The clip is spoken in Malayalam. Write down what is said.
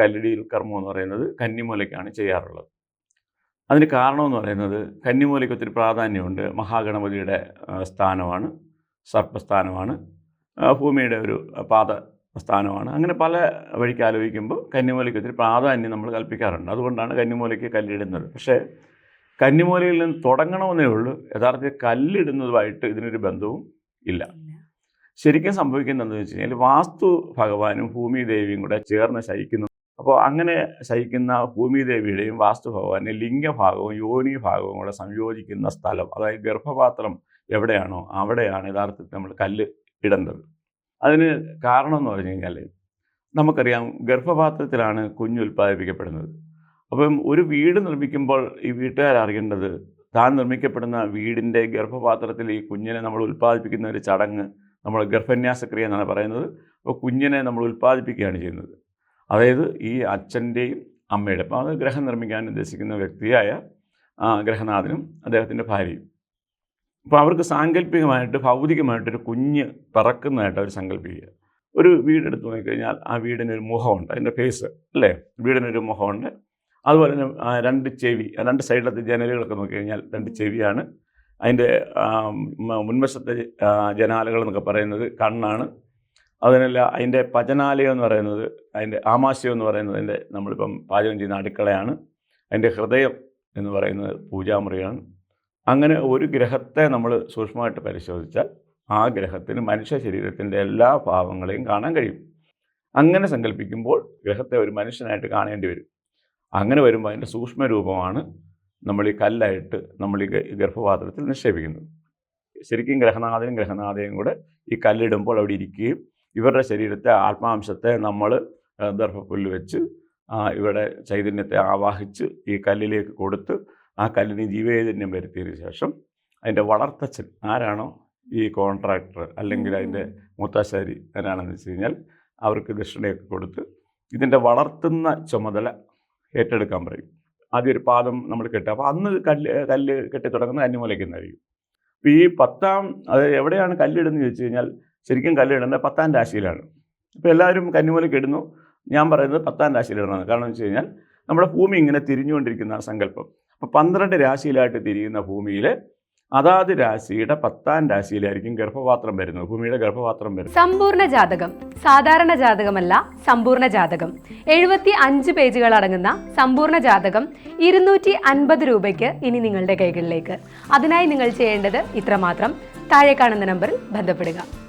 കല്ലിടിയിൽ കർമ്മം എന്ന് പറയുന്നത് കന്നിമൂലയ്ക്കാണ് ചെയ്യാറുള്ളത്. അതിന് കാരണമെന്ന് പറയുന്നത് കന്നിമൂലയ്ക്ക് ഒത്തിരി പ്രാധാന്യമുണ്ട്. മഹാഗണപതിയുടെ സ്ഥാനമാണ് സർപ്പസ്ഥാനമാണ് ഭൂമിയുടെ ഒരു പാത സ്ഥാനമാണ്. അങ്ങനെ പല വഴിക്ക് ആലോചിക്കുമ്പോൾ കന്നിമൂലയ്ക്ക് ഒത്തിരി പ്രാധാന്യം നമ്മൾ കൽപ്പിക്കാറുണ്ട്. അതുകൊണ്ടാണ് കന്നിമൂലയ്ക്ക് കല്ലിടുന്നത്. പക്ഷേ കന്നിമൂലയിൽ നിന്ന് തുടങ്ങണമെന്നേ ഉള്ളൂ. യഥാർത്ഥത്തിൽ കല്ലിടുന്നതുമായിട്ട് ഇതിനൊരു ബന്ധവും ഇല്ല. ശരിക്കും സംഭവിക്കുന്നത് എന്താണെന്ന് വെച്ച് കഴിഞ്ഞാൽ വാസ്തു ഭഗവാനും ഭൂമി ദേവിയും കൂടെ ചേർന്ന് ശയിക്കുന്നു അപ്പോൾ അങ്ങനെ ശയിക്കുന്ന ഭൂമിദേവിയുടെയും വാസ്തുഭഗവാന്റെ വാസ്തു ഭഗവാന്റെ ലിംഗഭാഗവും യോനി ഭാഗവും കൂടെ സംയോജിക്കുന്ന സ്ഥലം അതായത് ഗർഭപാത്രം എവിടെയാണോ അവിടെയാണ് യഥാർത്ഥത്തിൽ നമ്മൾ കല്ല് ഇടേണ്ടത്. അതിന് കാരണം എന്ന് പറഞ്ഞു കഴിഞ്ഞാൽ നമുക്കറിയാം ഗർഭപാത്രത്തിലാണ് കുഞ്ഞ് ഉൽപ്പാദിപ്പിക്കപ്പെടുന്നത്. അപ്പം ഒരു വീട് നിർമ്മിക്കുമ്പോൾ ഈ വീട്ടുകാർ അറിയേണ്ടത് താൻ നിർമ്മിക്കപ്പെടുന്ന വീടിന്റെ ഗർഭപാത്രത്തിൽ ഈ കുഞ്ഞിനെ നമ്മൾ ഉൽപ്പാദിപ്പിക്കുന്ന ഒരു ചടങ്ങ് നമ്മൾ ഗർഭന്യാസക്രിയ എന്നാണ് പറയുന്നത്. അപ്പോൾ കുഞ്ഞിനെ നമ്മൾ ഉൽപ്പാദിപ്പിക്കുകയാണ് ചെയ്യുന്നത്. അതായത് ഈ അച്ഛന്റെയും അമ്മയുടെ അപ്പോൾ അത് ഗ്രഹം നിർമ്മിക്കാൻ ഉദ്ദേശിക്കുന്ന വ്യക്തിയായ ഗ്രഹനാഥനും അദ്ദേഹത്തിന്റെ ഭാര്യയും. അപ്പോൾ അവർക്ക് സാങ്കല്പികമായിട്ട് ഭൗതികമായിട്ടൊരു കുഞ്ഞ് പറക്കുന്നതായിട്ട് അവർ സങ്കല്പിക്കുക. ഒരു വീടെടുത്ത് നോക്കിക്കഴിഞ്ഞാൽ ആ വീടിനൊരു മുഖമുണ്ട് അതിന്റെ ഫേസ് അല്ലേ? വീടിനൊരു മുഖമുണ്ട്. അതുപോലെ തന്നെ രണ്ട് ചെവി രണ്ട് സൈഡിലത്തെ ജനലുകളൊക്കെ നോക്കിക്കഴിഞ്ഞാൽ രണ്ട് ചെവിയാണ്. അതിന്റെ മുൻവശത്തെ ജനാലകൾ എന്നൊക്കെ പറയുന്നത് കണ്ണാണ്. അതിനല്ല അതിന്റെ പചനാലയം എന്ന് പറയുന്നത് അതിന്റെ ആമാശയം എന്ന് പറയുന്നത് അതിന്റെ നമ്മളിപ്പം പാചകം ചെയ്യുന്ന അടുക്കളയാണ്. അതിന്റെ ഹൃദയം എന്ന് പറയുന്നത് പൂജാമുറിയാണ്. അങ്ങനെ ഒരു ഗ്രഹത്തെ നമ്മൾ സൂക്ഷ്മമായിട്ട് പരിശോധിച്ചാൽ ആ ഗ്രഹത്തിന് മനുഷ്യ ശരീരത്തിന്റെ എല്ലാ ഭാവങ്ങളെയും കാണാൻ കഴിയും. അങ്ങനെ സങ്കല്പിക്കുമ്പോൾ ഗ്രഹത്തെ ഒരു മനുഷ്യനായിട്ട് കാണേണ്ടി വരും. അങ്ങനെ വരുമ്പോൾ അതിന്റെ സൂക്ഷ്മ രൂപമാണ് നമ്മൾ ഈ കല്ലായിട്ട് നമ്മൾ ഈ ഗർഭപാത്രത്തിൽ നിക്ഷേപിക്കുന്നത്. ശരിക്കും ഗ്രഹനാഥനും ഗ്രഹനാഥയും കൂടെ ഈ കല്ലിടുമ്പോൾ അവിടെ ഇരിക്കുകയും ഇവരുടെ ശരീരത്തെ ആത്മാംശത്തെ നമ്മൾ ദർഭപ്പുല്ല് വെച്ച് ഇവിടെ ചൈതന്യത്തെ ആവാഹിച്ച് ഈ കല്ലിലേക്ക് കൊടുത്ത് ആ കല്ലിന് ജീവചൈതന്യം വരുത്തിയതിനു ശേഷം അതിന്റെ വളർത്തച്ഛൻ ആരാണോ ഈ കോൺട്രാക്ടർ അല്ലെങ്കിൽ അതിന്റെ മുത്താശ്ശേരി ആരാണെന്ന് വെച്ച് കഴിഞ്ഞാൽ അവർക്ക് ദക്ഷിണയൊക്കെ കൊടുത്ത് ഇതിന്റെ വളർത്തുന്ന ചുമതല ഏറ്റെടുക്കാൻ പറയും. ആദ്യം ഒരു പാദം നമ്മൾ കെട്ടുക. അപ്പോൾ അന്ന് കല്ല് കല്ല് കെട്ടി തുടങ്ങുന്ന കന്നിമൂലയ്ക്കുന്നതായിരിക്കും അപ്പോൾ ഈ പത്താം അത് എവിടെയാണ് കല്ലിടുന്നത് ചോദിച്ചു കഴിഞ്ഞാൽ ശരിക്കും കല്ലിടുന്നത് പത്താം രാശിയിലാണ്. ഇപ്പോൾ എല്ലാവരും കന്നിമൂലയ്ക്ക് ഇടുന്നു. ഞാൻ പറയുന്നത് പത്താം രാശിയിലിടണമെന്ന്. കാരണം എന്ന് വെച്ച് കഴിഞ്ഞാൽ നമ്മുടെ ഭൂമി ഇങ്ങനെ തിരിഞ്ഞുകൊണ്ടിരിക്കുന്ന സങ്കല്പം. അപ്പോൾ പന്ത്രണ്ട് രാശിയിലായിട്ട് തിരിയുന്ന ഭൂമിയിൽ അതാത് രാശിയുടെ പത്താം രാശിയിലായിരിക്കും ഗർഭപാത്രം വരുന്നത്. ഭൂമിയുടെ ഗർഭപാത്രം വരുന്നത്. സമ്പൂർണ ജാതകം. സാധാരണ ജാതകമല്ല സമ്പൂർണ ജാതകം. എഴുപത്തി അഞ്ച് പേജുകൾ അടങ്ങുന്ന സമ്പൂർണ ജാതകം ഇരുന്നൂറ്റി അൻപത് രൂപയ്ക്ക് ഇനി നിങ്ങളുടെ കൈകളിലേക്ക്. അതിനായി നിങ്ങൾ ചെയ്യേണ്ടത് ഇത്രമാത്രം. താഴെ കാണുന്ന നമ്പറിൽ ബന്ധപ്പെടുക.